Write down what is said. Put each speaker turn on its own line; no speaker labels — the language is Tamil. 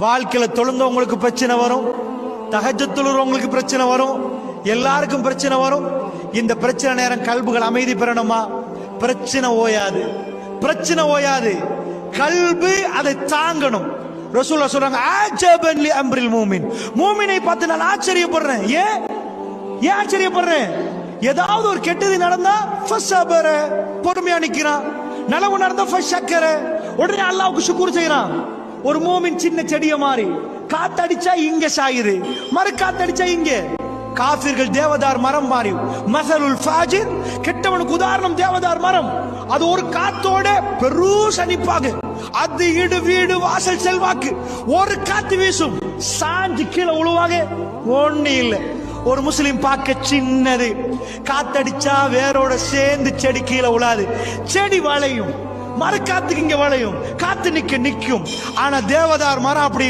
வாழ்க்கையில தொழுந்தவங்களுக்கு பிரச்சனை வரும். தகஜ தொழுறவங்களுக்கு பிரச்சனை வரும். எல்லாருக்கும் பிரச்சனை வரும். இந்த பிரச்சனை நேரம் கல்புகள் அமைதி பெறணுமா? பிரச்சனை ஓயாது. பிரச்சனை ஓயாது. கல்பு அதை தாங்கணும். ரசூல்லா சொல்றாங்க ஆஜபன் லி அம்ரில் மூமின். மூமினை பார்த்து நான் ஆச்சரியப்படுறேன். ஏன்? ஏன் ஆச்சரியப்படுறேன்? ஏதாவது ஒரு கெட்டது நடந்தா ஃபஸ்ஸபர பொறுமையா நிக்கிறான். நலவு நடந்தா ஃபஸ்ஸக்கர உடனே அல்லாவுக்கு சுக்குர் செய்யறான் ஒரு மூமின் சின்ன செடிய மாறி காத்தடிச்சா இங்க சாயுது மறு காத்தடிச்சா இங்க. காபிர்கள் தேவதார் மரம் மாறி மசலுல் ஃபாஜிர் கெட்டவனுக்கு உதாரணம் தேவதார் மரம். அது ஒரு காத்தோட பெருசனிப்பாக அது இடு வீடு வாசல் செல்வாக்கு. ஒரு காத்து வீசும். சாஞ்சு கீழே உழுவாங்க ஒண்ணு இல்லை. ஒரு முஸ்லிம் பார்க்க சின்னது. காத்தடிச்சா வேரோட சேர்ந்து செடி கீழே உழாது. செடி வளையும். மரக்காத்துக்கு இங்க வளையும். காத்து நிக்க நிக்கும். ஆனா தேவதார் மரம் அப்படி